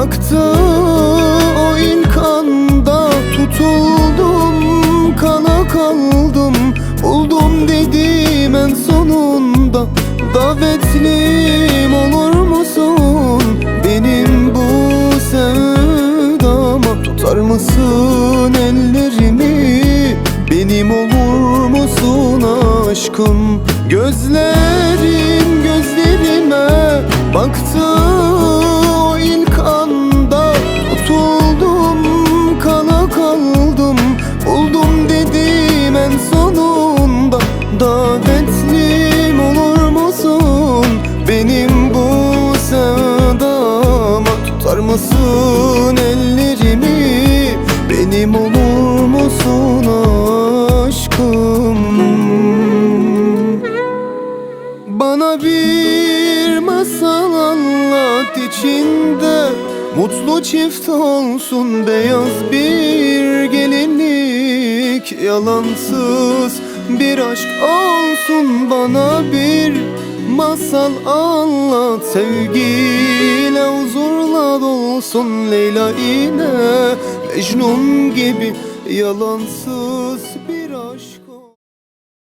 aktı o ilk anda Tutuldum kana kaldım. Buldum dedim en sonunda Davetlim olur musun? Benim bu sevdama Tutar mısın ellerimi? Benim olur musun aşkım? Gözlerim gözlerime Tutar mısın ellerimi. Benim olur musun aşkım? Bana bir masal anlat içinde. Mutlu çift olsun beyaz bir gelinlik. Yalansız bir aşk olsun bana bir masal anlat Sevgiyle dolsun Leyla yine Mecnun gibi yalansız